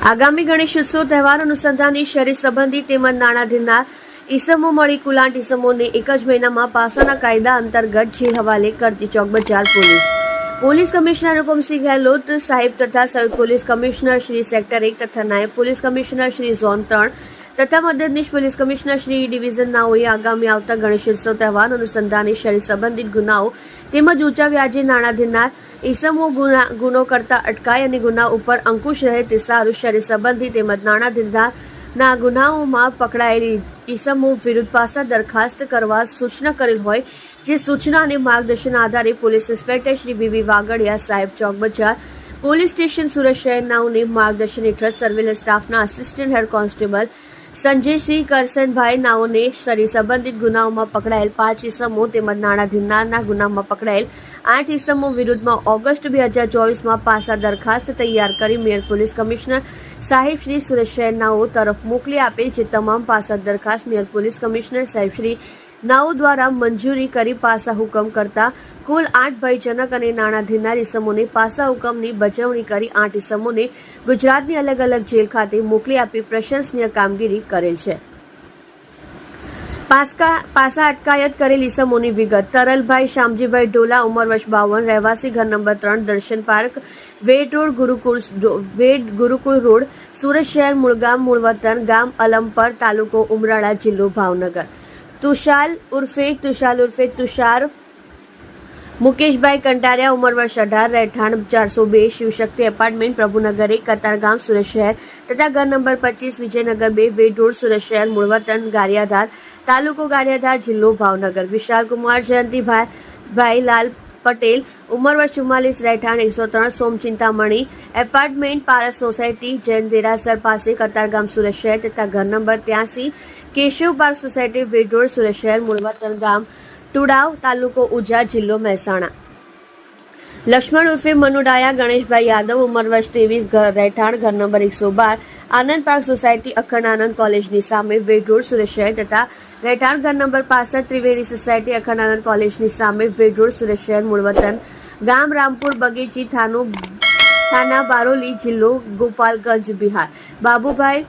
આગામી ગણેશોત્સવ તહેવાર અનુસંધાને શરીર સંબંધી તેમજ નાણાં ધીરનાર ઈસમો મળી કુલાંટ ઈસમોને એક જ મહિનામાં પાસાના કાયદા અંતર્ગત જે હવાલે કરતી Chowk Bazaar police. Police commissioner Rupamsinh Gehlot સાહેબ તથા સંયુક્ત પોલીસ કમિશનર શ્રી સેક્ટર એક તથા નાયબ પોલીસ કમિશનર શ્રી ઝોન ત્રણ તથા મદદનીશ પોલીસ કમિશનર શ્રી ડિવિઝન નાઓએ આગામી આવતા ગણેશોત્સવ તહેવાર અનુસંધાને શરીર સંબંધિત ગુનાઓ તેમજ ઊંચા વ્યાજે નાણાં ધીરનાર ઈસમો ગુના ગુનો કરતા અટકાય અને ગુના ઉપર અંકુશ રહે તે સારું શરીર સંબંધી તેમજ નાણાં ધીરનારના ગુનાઓમાં પકડાયેલી ઈસમો વિરુદ્ધ પાસા દરખાસ્ત કરવા સૂચના કરેલ હોય જે સૂચના અને માર્ગદર્શન આધારે police inspector Shri B B Vagadiya સાહેબ ચોક બજાર પોલીસ સ્ટેશન સુરત શહેરનાઓને માર્ગદર્શન હેઠળ સર્વેલન્સ સ્ટાફના assistant head constable Sanjaysinh Karsanbhai નાઓને શરીર સંબંધિત ગુનાઓમાં પકડાયેલ પાંચ ઇસમો તેમજ નાણાં ધીરનારના ગુનામાં પકડાયેલ આઠ ઇસમો વિરુદ્ધમાં ઓગસ્ટ બે હજાર ચોવીસમાં પાસા દરખાસ્ત તૈયાર કરી મેયર પોલીસ કમિશનર સાહેબ શ્રી સુરેશ નાઓ તરફ મોકલી આપેલ, જે તમામ પાસા દરખાસ્ત મેયર પોલીસ કમિશનર સાહેબ શ્રી નાઓ દ્વારા મંજૂરી કરી પાસા હુકમ કરતા કુલ આઠ ભયજનક અને નાણાં ધીનાર ઇસમોને પાસા હુકમની બજવણી કરી આઠ ઇસમોને ગુજરાતની અલગ અલગ જેલ ખાતે મોકલી આપી પ્રશંસનીય કામગીરી કરેલ છે. પાસકા પાસા અટકાયત કરેલ ઇસમોની વિગત. તરલભાઈ શામજીભાઈ ઢોલા, ઉંમર વર્ષ બાવન, રહેવાસી ઘર નંબર ત્રણ, Darshan park Ved road, Gurukul Ved Gurukul road, Surat શહેર, મૂળગામ, મૂળવતન ગામ, અલમપર તાલુકો, ઉમરાળા જિલ્લો, ભાવનગર. તુષાલ ઉર્ફે તુષાલ ઉર્ફે તુષાર. મુકેશભાઈ કંટારિયા, ઉંમર વર્ષ અઢાર, રહેઠાણ ચારસો બે, શિવશક્તિ એપાર્ટમેન્ટ પ્રભુનગર એક કતારગામ સુરત શહેર. તથા ઘર નંબર પચીસ, વિજયનગર બે વેડ રોડ સુરત શહેર, મૂળવતન, ગારિયાધાર, તાલુકો ગારિયાધાર, જિલ્લો ભાવનગર. વિશાલ કુમાર જયંતિભાઈ, ભાઈ લાલ પટેલ, ઉંમર વર્ષ ચુમ્માલીસ, રહેઠાણ એકસો ત્રણ સોમચિંતામણી એપાર્ટમેન્ટ પારસ સોસાયટી, જૈન દેરાસર પાસે કતારગામ સુરત શહેર તથા ઘર number ત્યાંસી, Keshav park society Ved road Surat શહેર મૂળવતન ગામ, ટુડાવ તાલુકો ઉજા જિલ્લો મહેસાણા. લક્ષ્મણ ઉર્ફે મનુડાયા ગણેશભાઈ યાદવ, ઉંમર વર્ષ ત્રેવીસ રહેઠાણ ઘર નંબર એકસો બાર આનંદ પાર્ક સોસાયટી અખંડ આનંદ કોલેજની સામે વેડ રોડ સુરત શહેર તથા રહેઠાણ ઘર નંબર પાસઠ ત્રિવેણી સોસાયટી અખંડ આનંદ કોલેજની સામે વેડ રોડ સુરત શહેર મૂળવતન ગામ રામપુર બગીચી થાનું થાના બારોલી જિલ્લો ગોપાલગંજ બિહાર. બાબુભાઈ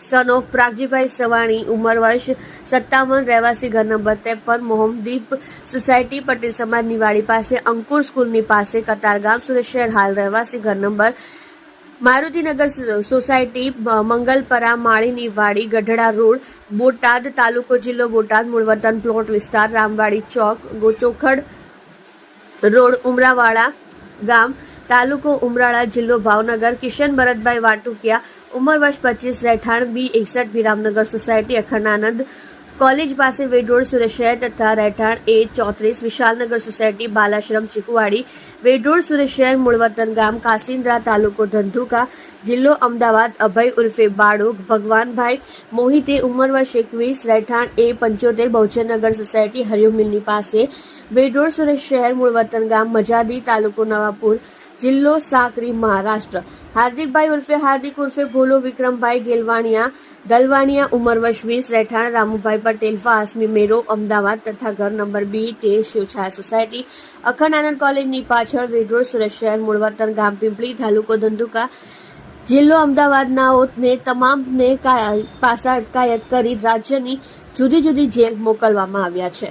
સન ઓફ પ્રાગજીભાઈ સવાણી, ઉંમર વર્ષ સત્તાવન, રહેવાસી ઘર નંબર ત્રેપન, મોહમદીપ સોસાયટી, પટેલ સમાજ નિવાડી પાસે, અંકુર સ્કૂલની પાસે, કતારગામ સુરેશ શહેર હાલ રહેવાસી ઘર નંબર મારુતિનગર સોસાયટી મંગલપરા, માળીની વાડી, ગઢડા રોડ, બોટાદ તાલુકો જિલ્લો બોટાદ મૂળવતન પ્લોટ વિસ્તાર, રામવાડી ચોક, ગોચોખડ રોડ ઉમરાવાડા ગામ, તાલુકો ઉમરાળા જિલ્લો ભાવનગર, કિશન ભરતભાઈ વાટુકિયા, ઉંમર વર્ષ પચીસ, રહેઠાણ બી એકસઠ, વિરામનગર સોસાયટી, અખંડાનંદ કોલેજ પાસે વેડ રોડ સુરત તથા રહેઠાણ એ ચોત્રીસ, વિશાલનગર સોસાયટી, બાલાશ્રમ, ચીકુવાડી વેડ સુરેશ શહેર મૂળવતન ગામ કાસિન્દ્રા તાલુકો ધંધુકા જિલ્લો અમદાવાદ અભય ઉર્ફે બાળુ ભગવાનભાઈ મોહિતે ઉંમર વર્ષ એકવીસ, રહેઠાણ એ પંચોતેર, બહુચરનગર સોસાયટી હરિયો મિલની પાસે. વેડોળ સુરેશ શહેર મૂળવતન ગામ મજાદી તાલુકો નવાપુર. જિલ્લો સાકરી મહારાષ્ટ્ર. હાર્દિકભાઈ ઉર્ફે હાર્દિક ઉર્ફે ભોલો વિક્રમભાઈ ગેલવાણિયા, દલવાણીયા ઉંમર વર્ષ વીસ રહેઠાણ રામુભાઈ પટેલ, વાસમી મેરો, અમદાવાદ તથા ઘર નંબર બી તેર શિવછાયા સોસાયટી. અખંડ આનંદ કોલેજની પાછળ વેડરોડ સુરત શહેર, મૂળવતર, ગામ પિંપળી, તાલુકો ધંધુકા. જિલ્લો અમદાવાદનાઓને તમામને પાસા અટકાયત કરી રાજ્યની જુદી જુદી જેલ મોકલવામાં આવ્યા છે.